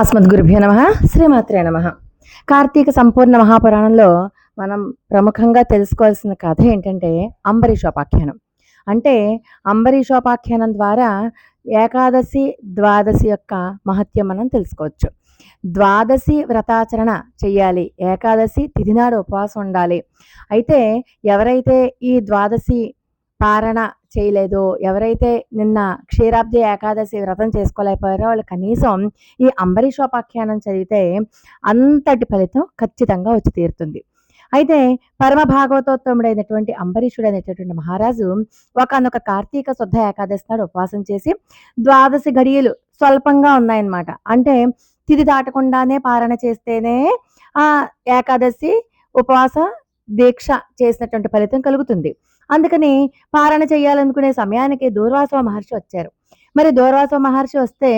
అస్మద్గురుభ్యో నమ శ్రీమాత్రే నమ. కార్తీక సంపూర్ణ మహాపురాణంలో మనం ప్రముఖంగా తెలుసుకోవాల్సిన కథ ఏంటంటే అంబరీషోపాఖ్యానం. అంటే అంబరీషోపాఖ్యానం ద్వారా ఏకాదశి ద్వాదశి యొక్క మహత్యం మనం తెలుసుకోవచ్చు. ద్వాదశి వ్రతాచరణ చెయ్యాలి ఏకాదశి తిథినాడు ఉపవాసం ఉండాలి. అయితే ఎవరైతే ఈ ద్వాదశి పారణ చేయలేదో. ఎవరైతే నిన్న క్షీరాబ్ది ఏకాదశి వ్రతం చేసుకోలేకపోయారో వాళ్ళు కనీసం ఈ అంబరీషోపాఖ్యానం చదివితే అంతటి ఫలితం ఖచ్చితంగా వచ్చి తీరుతుంది. అయితే పరమ భాగవతోత్తముడైనటువంటి అంబరీషుడు అనేటటువంటి మహారాజు ఒకనొక కార్తీక శుద్ధ ఏకాదశి నాడు ఉపవాసం చేసి ద్వాదశి ఘడియలు స్వల్పంగా ఉన్నాయన్నమాట. అంటే తిది దాటకుండానే పారణ చేస్తేనే ఆ ఏకాదశి ఉపవాస దీక్ష చేసినటువంటి ఫలితం కలుగుతుంది. అందుకని పారణ చేయాలనుకునే సమయానికి దూర్వాసవ మహర్షి వచ్చారు. మరి దూర్వాసవ మహర్షి వస్తే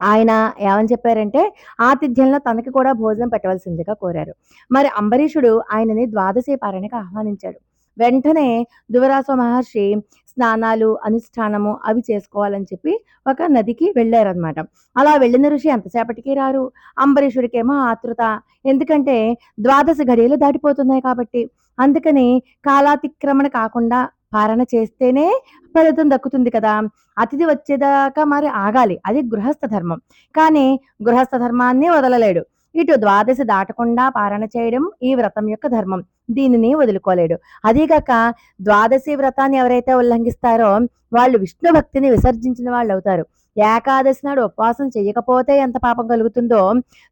ఆయన ఏమని చెప్పారంటే ఆతిథ్యంలో తనకి కూడా భోజనం పెట్టవలసిందిగా కోరారు. మరి అంబరీషుడు ఆయనని ద్వాదశి పారణకి ఆహ్వానించాడు. వెంటనే దువరాస మహర్షి స్నానాలు అనుష్ఠానము అవి చేసుకోవాలని చెప్పి ఒక నదికి వెళ్ళారనమాట అలా వెళ్ళిన ఋషి ఎంతసేపటికి రారు? అంబరీషుడికేమో ఆతృత ఎందుకంటే ద్వాదశి గడియలు దాటిపోతున్నాయి కాబట్టి. అందుకని కాలాతిక్రమణ కాకుండా పారణ చేస్తేనే ఫలితం దక్కుతుంది కదా. అతిథి వచ్చేదాకా మరి ఆగాలి. అది గృహస్థ ధర్మం. కానీ గృహస్థ ధర్మాన్ని వదలలేడు. ఇటు ద్వాదశి దాటకుండా పారణ చేయడం ఈ వ్రతం యొక్క ధర్మం. దీనిని వదులుకోలేడు. అదీగాక ద్వాదశి వ్రతాన్ని ఎవరైతే ఉల్లంఘిస్తారో వాళ్ళు విష్ణు భక్తిని విసర్జించిన వాళ్ళు అవుతారు. ఏకాదశి నాడు ఉపవాసం చెయ్యకపోతే ఎంత పాపం కలుగుతుందో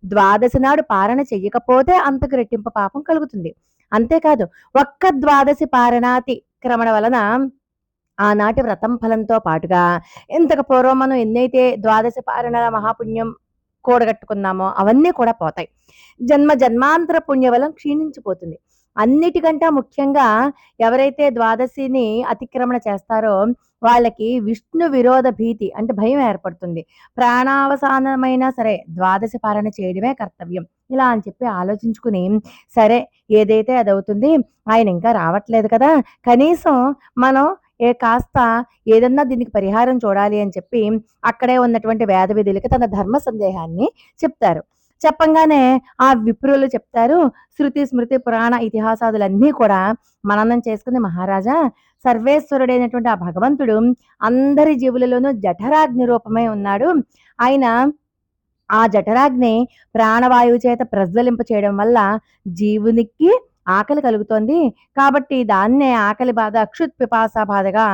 ద్వాదశి నాడు పారణ చెయ్యకపోతే అంతకు రెట్టింపు పాపం కలుగుతుంది. అంతేకాదు ఒక్క ద్వాదశి పారణాతి క్రమణ వలన ఆనాటి వ్రతం ఫలంతో పాటుగా ఇంతకు పూర్వం మనం ఎన్నైతే ద్వాదశి పారణల మహాపుణ్యం కూడగట్టుకున్నామో అవన్నీ కూడా పోతాయి. జన్మ జన్మాంతర పుణ్యబలం క్షీణించిపోతుంది. అన్నిటికంటే ముఖ్యంగా ఎవరైతే ద్వాదశిని అతిక్రమణ చేస్తారో వాళ్ళకి విష్ణు విరోధ భీతి అంటే భయం ఏర్పడుతుంది. ప్రాణావసానమైనా సరే ద్వాదశి పాలన చేయడమే కర్తవ్యం. ఇలా అని చెప్పి ఆలోచించుకుని సరే ఏదైతే అది అవుతుంది ఆయన ఇంకా రావట్లేదు కదా కనీసం మనం ఏ కాస్త ఏదన్నా దీనికి పరిహారం చూడాలి అని చెప్పి అక్కడే ఉన్నటువంటి వేద విధులకి తన ధర్మ సందేహాన్ని చెప్తారు. చెప్పంగానే ఆ విప్రులు చెప్తారు శృతి స్మృతి పురాణ ఇతిహాసాదులన్నీ కూడా మననం చేసుకుని మహారాజా. సర్వేశ్వరుడైనటువంటి ఆ భగవంతుడు అందరి జీవులలోనూ జఠరాగ్ని రూపమై ఉన్నాడు. ఆయన ఆ జఠరాగ్ని ప్రాణవాయువు చేత ప్రజ్వలింప చేయడం వల్ల జీవునికి ఆకలి కలుగుతోంది. కాబట్టి దాన్నే ఆకలి బాధ అక్షుత్ పిపాస బాధగా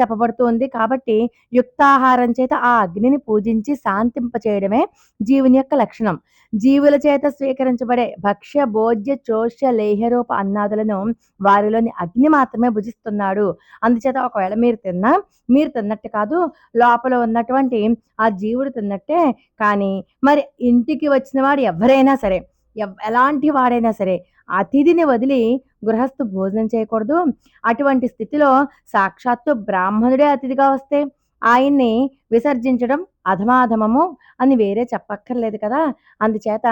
చెప్పబడుతుంది. కాబట్టి యుక్తాహారం చేత ఆ అగ్నిని పూజించి శాంతింప చేయడమే జీవుని యొక్క లక్షణం. జీవుల చేత స్వీకరించబడే భక్ష్య భోజ్య చోష్య లేహరూప అన్నాదులను వారిలోని అగ్ని మాత్రమే భుజిస్తున్నాడు. అందుచేత ఒకవేళ మీరు తిన్నా మీరు తిన్నట్టు కాదు లోపల ఉన్నటువంటి ఆ జీవుడు తిన్నట్టే కానీ మరి ఇంటికి వచ్చిన వాడు ఎవరైనా సరే ఎవ్- ఎలాంటి వాడైనా సరే అతిథిని వదిలి గృహస్థు భోజనం చేయకూడదు. అటువంటి స్థితిలో సాక్షాత్తు బ్రాహ్మణుడే అతిథిగా వస్తే ఆయన్ని విసర్జించడం అధమాధమము అని వేరే చెప్పక్కర్లేదు కదా. అందుచేత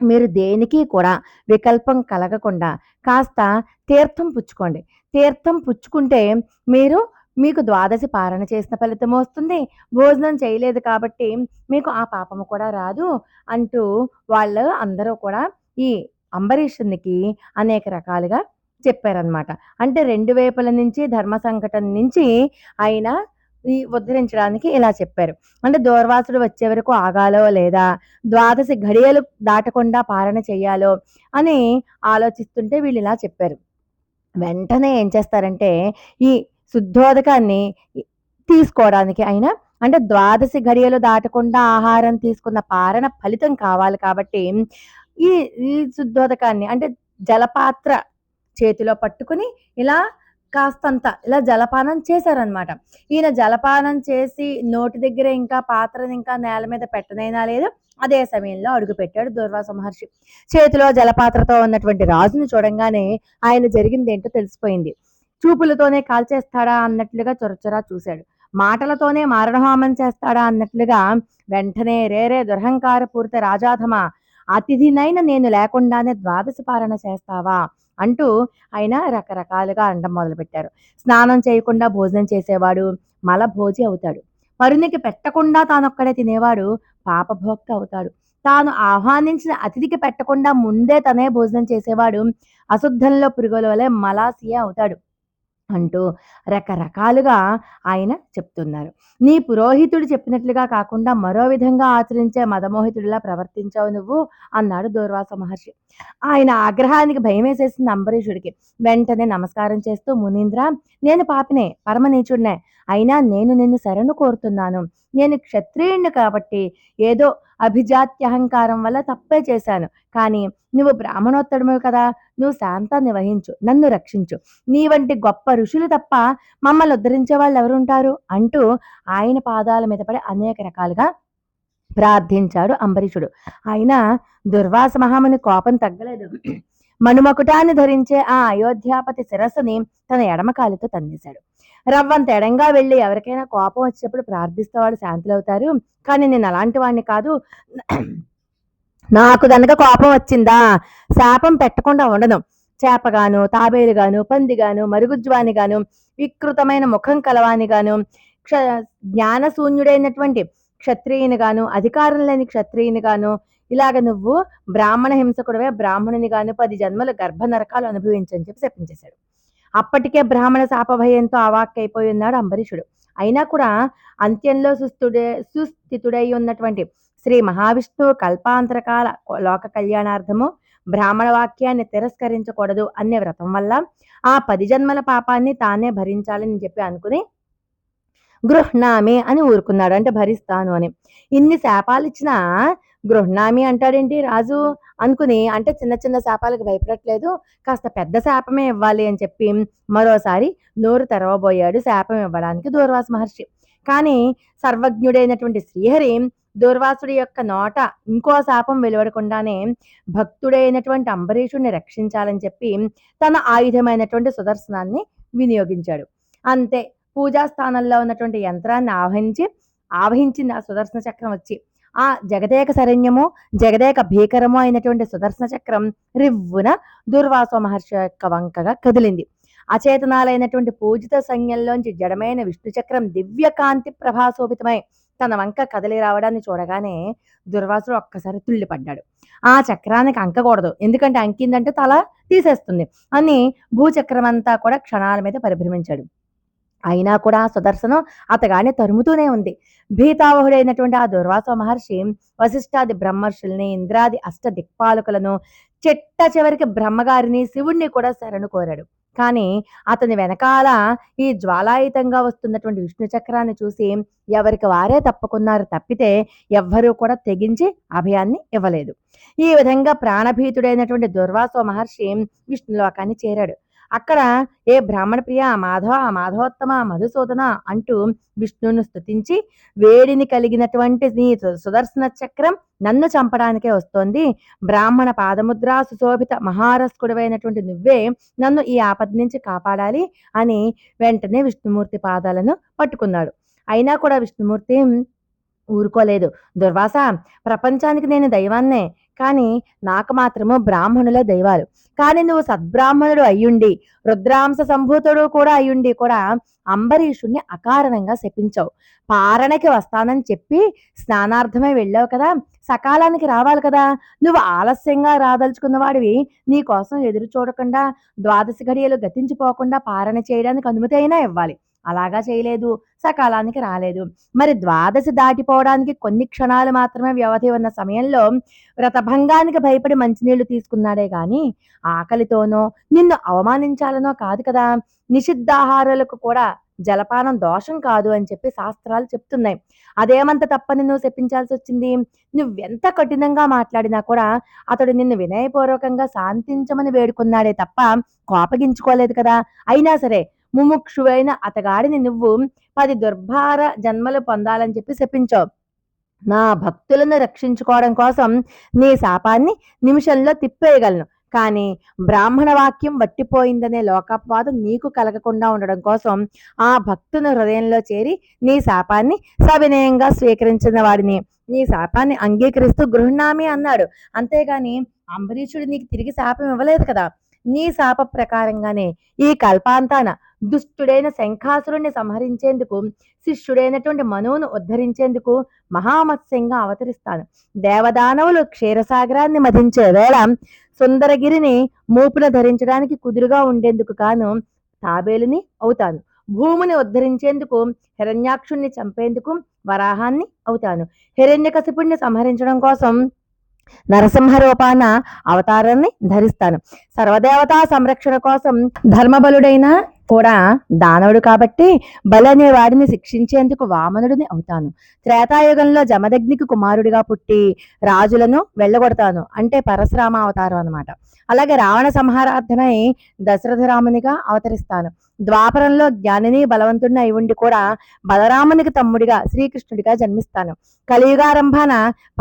మీరు దేనికి కూడా వికల్పం కలగకుండా కాస్త తీర్థం పుచ్చుకోండి. తీర్థం పుచ్చుకుంటే మీరు మీకు ద్వాదశి పారణ చేసిన ఫలితం వస్తుంది. భోజనం చేయలేదు కాబట్టి మీకు ఆ పాపము కూడా రాదు అంటూ వాళ్ళు అందరూ కూడా ఈ అంబరీషునికి అనేక రకాలుగా చెప్పారనమాట అంటే రెండు వైపుల నుంచి ధర్మ సంకటం నుంచి ఆయన ఈ ఉద్ధరించడానికి ఇలా చెప్పారు. అంటే దూర్వాసుడు వచ్చే వరకు ఆగాలో లేదా ద్వాదశి ఘడియలు దాటకుండా పాలన చేయాలో అని ఆలోచిస్తుంటే వీళ్ళు ఇలా చెప్పారు. వెంటనే ఏం చేస్తారంటే ఈ శుద్ధోదకాన్ని తీసుకోవడానికి ఆయన అంటే ద్వాదశి ఘడియలు దాటకుండా ఆహారం తీసుకున్న పారణ ఫలితం కావాలి కాబట్టి ఈ ఈ శుద్ధోదకాన్ని అంటే జలపాత్ర చేతిలో పట్టుకుని ఇలా కాస్తంత ఇలా జలపానం చేశారనమాట ఈయన జలపానం చేసి నోటి దగ్గర ఇంకా పాత్రని ఇంకా నేల మీద పెట్టనైనా లేదు అదే సమయంలో అడుగు పెట్టాడు దుర్వాస మహర్షి. చేతిలో జలపాత్రతో ఉన్నటువంటి రాజును చూడంగానే ఆయన జరిగింది ఏంటో తెలిసిపోయింది. చూపులతోనే కాల్చేస్తాడా అన్నట్లుగా చొరచొరా చూశాడు. మాటలతోనే మారణహోమం చేస్తాడా అన్నట్లుగా వెంటనే రేరే దుర్హంకార పూరిత రాజాధమ అతిథినైన నేను లేకుండానే ద్వాదశ పాలన చేస్తావా? అంటూ ఆయన రకరకాలుగా అండం మొదలుపెట్టారు. స్నానం చేయకుండా భోజనం చేసేవాడు మలభోజి అవుతాడు. పరునికి పెట్టకుండా తానొక్కడే తినేవాడు పాపభోక్త అవుతాడు. తాను ఆహ్వానించిన అతిథికి పెట్టకుండా ముందే తనే భోజనం చేసేవాడు అశుద్ధంలో పురుగుల వలె మలాసియా అవుతాడు. అంటూ రకరకాలుగా ఆయన చెప్తున్నారు. నీ పురోహితుడు చెప్పినట్లుగా కాకుండా మరో విధంగా ఆచరించే మదమోహితుడిలా ప్రవర్తించావు నువ్వు అన్నాడు దూర్వాస మహర్షి. ఆయన ఆగ్రహానికి భయం వేసేసింది అంబరీషుడికి. వెంటనే నమస్కారం చేస్తూ మునీంద్ర నేను పాపినే పరమనీచుడినే అయినా నేను నిన్ను శరణు కోరుతున్నాను. నేను క్షత్రియుణ్ణి కాబట్టి ఏదో అభిజాత్యహంకారం వల్ల తప్పే చేశాను. కానీ నువ్వు బ్రాహ్మణోత్తడమే కదా. నువ్వు శాంతాన్ని వహించు నన్ను రక్షించు. నీ వంటి గొప్ప ఋషులు తప్ప మమ్మల్ని ఉద్ధరించే వాళ్ళు ఎవరుంటారు? అంటూ ఆయన పాదాల మీద పడి అనేక రకాలుగా ప్రార్థించాడు అంబరీషుడు. ఆయన దుర్వాస మహాముని కోపం తగ్గలేదు. మణుమకుటాన్ని ధరించే ఆ అయోధ్యాపతి శిరస్సుని తన ఎడమకాలితో తన్నేశాడు. రవ్వంత ఎడంగా వెళ్ళి ఎవరికైనా కోపం వచ్చినప్పుడు ప్రార్థిస్తే వాళ్ళు శాంతులవుతారు కానీ నేను అలాంటి వాడిని కాదు. నాకు గనక కోపం వచ్చిందా? శాపం పెట్టకుండా ఉండను. చేపగాను తాబేలుగాను పందిగాను మరుగుజ్వానిగాను వికృతమైన ముఖం కలవానిగాను క్ష జ్ఞానశూన్యుడైనటువంటి క్షత్రియునిగాను అధికారం లేని క్షత్రియునిగాను ఇలాగ నువ్వు బ్రాహ్మణ హింసకుడవే బ్రాహ్మణుని గాను పది జన్మల గర్భ నరకాలు అనుభవించని చెప్పి చెప్పించేశాడు అప్పటికే బ్రాహ్మణ శాపభయంతో అవాక్కైపోయి ఉన్నాడు అంబరీషుడు. అయినా కూడా అంత్యంలో సుస్థుడే సుస్థితుడై ఉన్నటువంటి శ్రీ మహావిష్ణువు కల్పాంతరకాల లోక కళ్యాణార్థము బ్రాహ్మణ వాక్యాన్ని తిరస్కరించకూడదు అనే వ్రతం వల్ల ఆ పది జన్మల పాపాన్ని తానే భరించాలని చెప్పి అనుకుని గృహ్ణామే అని ఊరుకున్నాడు. అంటే భరిస్తాను అని. ఇన్ని శాపాలు ఇచ్చినా గృహణామి అంటాడేంటి రాజు? అనుకుని అంటే చిన్న చిన్న శాపాలకు భయపడట్లేదు. కాస్త పెద్ద శాపమే ఇవ్వాలి అని చెప్పి మరోసారి నోరు తెరవబోయాడు శాపం ఇవ్వడానికి దూర్వాస మహర్షి. కానీ సర్వజ్ఞుడైనటువంటి శ్రీహరి దూర్వాసుడి యొక్క నోట ఇంకో శాపం వెలువడకుండానే భక్తుడైనటువంటి అంబరీషుడిని రక్షించాలని చెప్పి తన ఆయుధమైనటువంటి సుదర్శనాన్ని వినియోగించాడు. అంతే పూజా స్థానంలో ఉన్నటువంటి యంత్రాన్ని ఆవహించి ఆవహించింది ఆ సుదర్శన చక్రం వచ్చి ఆ జగదేక శరణ్యము జగదేక భీకరము అయినటువంటి సుదర్శన చక్రం రివ్వున దుర్వాస మహర్షి యొక్క వంకగా కదిలింది. అచేతనాలైనటువంటి పూజిత సంజ్ఞల్లోంచి జడమైన విష్ణు చక్రం దివ్య కాంతి ప్రభాశోభితమై తన వంక కదిలి రావడాన్ని చూడగానే దుర్వాసుడు ఒక్కసారి తుళ్ళిపడ్డాడు. ఆ చక్రానికి అంకకూడదు. ఎందుకంటే అంకిందంటే తల తీసేస్తుంది. అని భూచక్రమంతా కూడా క్షణాల మీద పరిభ్రమించాడు. అయినా కూడా సుదర్శనం అతగానే తరుముతూనే ఉంది. భీతావహుడైనటువంటి ఆ దుర్వాస మహర్షి వశిష్ఠాది బ్రహ్మర్షుల్ని ఇంద్రాది అష్ట దిక్పాలకులను చెట్ట చివరికి బ్రహ్మగారిని శివుణ్ణి కూడా శరణు కోరాడు. కానీ అతని వెనకాల ఈ జ్వాలాయుతంగా వస్తున్నటువంటి విష్ణు చక్రాన్ని చూసి ఎవరికి వారే తప్పుకున్నారు తప్పితే ఎవ్వరూ కూడా తెగించి అభయాన్ని ఇవ్వలేదు. ఈ విధంగా ప్రాణభీతుడైనటువంటి దుర్వాసో మహర్షి విష్ణులోకాన్ని చేరాడు. అక్కడ ఏ బ్రాహ్మణ ప్రియ మాధవ మాధవోత్తమ మధుసూదన అంటూ విష్ణువును స్థుతించి వేడిని కలిగినటువంటి నీ సు- సుదర్శన చక్రం నన్ను చంపడానికే వస్తోంది. బ్రాహ్మణ పాదముద్రా సుశోభిత మహారస్కుడవైనటువంటి నువ్వే నన్ను ఈ ఆపద నుంచి కాపాడాలి అని వెంటనే విష్ణుమూర్తి పాదాలను పట్టుకున్నాడు. అయినా కూడా విష్ణుమూర్తి ఊరుకోలేదు. దుర్వాస ప్రపంచానికి నేను దైవాన్నే. కానీ నాకు మాత్రము బ్రాహ్మణుల దైవాలు. కానీ నువ్వు సద్బ్రాహ్మణుడు అయ్యుండి రుద్రాంశ సంభూతుడు కూడా అయ్యుండి కూడా అంబరీషుణ్ణి అకారణంగా శపించావు. పారణకి వస్తానని చెప్పి స్నానార్థమై వెళ్ళావు కదా సకాలానికి రావాలి కదా. నువ్వు ఆలస్యంగా రాదలుచుకున్న వాడివి నీ కోసం ఎదురు చూడకుండా ద్వాదశి ఘడియలు గతించిపోకుండా పారణ చేయడానికి అనుమతి అయినా ఇవ్వాలి. అలాగా చేయలేదు. సకాలానికి రాలేదు. మరి ద్వాదశి దాటిపోవడానికి కొన్ని క్షణాలు మాత్రమే వ్యవధి ఉన్న సమయంలో వ్రతభంగానికి భయపడి మంచినీళ్ళు తీసుకున్నాడే కానీ ఆకలితోనో నిన్ను అవమానించాలనో కాదు కదా. నిషిద్ధాహారాలకు కూడా జలపానం దోషం కాదు అని చెప్పి శాస్త్రాలు చెప్తున్నాయి. అదేమంత తప్పని నువ్వు చెప్పించాల్సి వచ్చింది? నువ్వెంత కఠినంగా మాట్లాడినా కూడా అతడు నిన్ను వినయపూర్వకంగా శాంతించమని వేడుకున్నాడే తప్ప కోపగించుకోలేదు కదా. అయినా సరే ముముక్షువైన అతగాడిని నువ్వు పది దుర్భార జన్మలు పొందాలని చెప్పి శపించావు. నా భక్తులను రక్షించుకోవడం కోసం నీ శాపాన్ని నిమిషంలో తిప్పేయగలను. కానీ బ్రాహ్మణ వాక్యం వట్టిపోయిందనే లోకాపవాదం నీకు కలగకుండా ఉండడం కోసం ఆ భక్తుని హృదయంలో చేరి నీ శాపాన్ని సవినయంగా స్వీకరించిన వాడిని. నీ శాపాన్ని అంగీకరిస్తూ గృహణామి అన్నాడు. అంతేగాని అంబరీషుడు నీకు తిరిగి శాపం ఇవ్వలేదు కదా. నీ శాప ప్రకారంగానే ఈ కల్పాంతాన దుష్టుడైన శంఖాసురుణ్ణి సంహరించేందుకు శిష్యుడైనటువంటి మనువును ఉద్ధరించేందుకు మహామత్స్యంగా అవతరిస్తాను. దేవదానవులు క్షీరసాగరాన్ని మధించే వేళ సుందరగిరిని మూపున ధరించడానికి కుదురుగా ఉండేందుకు గాను తాబేలుని అవుతాను. భూమిని ఉద్ధరించేందుకు హిరణ్యాక్షుణ్ణి చంపేందుకు వరాహాన్ని అవుతాను. హిరణ్యకశిపుణ్ణి సంహరించడం కోసం నరసింహ రూపాన అవతారాన్ని ధరిస్తాను. సర్వదేవతా సంరక్షణ కోసం ధర్మబలుడైన కూడా దానవుడు కాబట్టి బలి అనే వాడిని శిక్షించేందుకు వామనుడిని అవుతాను. త్రేతాయుగంలో జమదగ్నికి కుమారుడిగా పుట్టి రాజులను వెళ్ళగొడతాను. అంటే పరశురామ అవతారం అనమాట అలాగే రావణ సంహారార్థమై దశరథరామునిగా అవతరిస్తాను. ద్వాపరంలో జ్ఞానిని బలవంతుడిని అయి ఉండి కూడా బలరామునికి తమ్ముడిగా శ్రీకృష్ణుడిగా జన్మిస్తాను. కలియుగారంభాన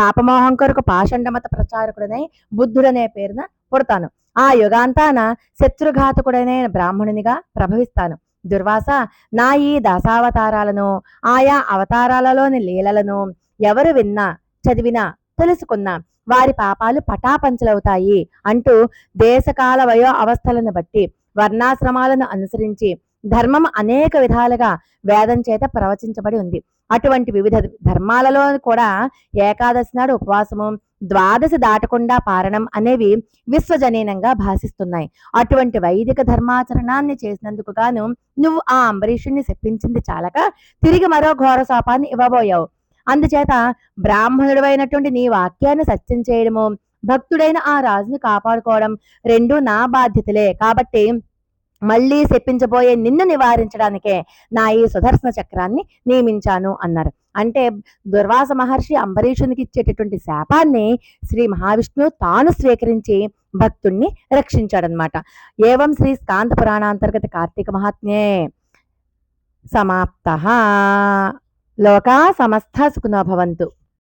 పాపమోహం కొరకు పాషండమత ప్రచారకుడనై బుద్ధుడనే పేరున పుడతాను. ఆ యుగాంతాన శత్రుఘాతకుడనే బ్రాహ్మణునిగా ప్రభవిస్తాను. దుర్వాస నా ఈ దాసావతారాలను ఆయా అవతారాలలోని లీలలను ఎవరు విన్నా చదివినా తెలుసుకున్నా వారి పాపాలు పటాపంచలవుతాయి అంటూ దేశకాల వయో అవస్థలను బట్టి వర్ణాశ్రమాలను అనుసరించి ధర్మం అనేక విధాలుగా వేదం చేత ప్రవచించబడి ఉంది. అటువంటి వివిధ ధర్మాలలో కూడా ఏకాదశి నాడు ఉపవాసము ద్వాదశి దాటకుండా పారణం అనేవి విశ్వజనీనంగా భాసిస్తున్నాయి. అటువంటి వైదిక ధర్మాచరణాన్ని చేసినందుకు గాను నువ్వు ఆ అంబరీషుణ్ణి శప్పించింది చాలక తిరిగి మరో ఘోర శాపాన్ని ఇవ్వబోయావు. అందుచేత బ్రాహ్మణుడైనటువంటి నీ వాక్యాన్ని సత్యం చేయడము భక్తుడైన ఆ రాజుని కాపాడుకోవడం రెండు నా బాధ్యతలే. కాబట్టి మళ్ళీ శప్పించబోయే నిన్ను నివారించడానికే నా ఈ సుదర్శన చక్రాన్ని నియమించాను అన్నారు. అంటే దుర్వాస మహర్షి అంబరీషునికి ఇచ్చేటటువంటి శాపాన్ని శ్రీ మహావిష్ణువు తాను స్వీకరించి భక్తుణ్ణి రక్షించాడనమాట ఏవం శ్రీ స్కాంత పురాణాంతర్గత కార్తీక మహాత్మ్యే. సమాప్త. లోకా సమస్త సుఖనోభవంతు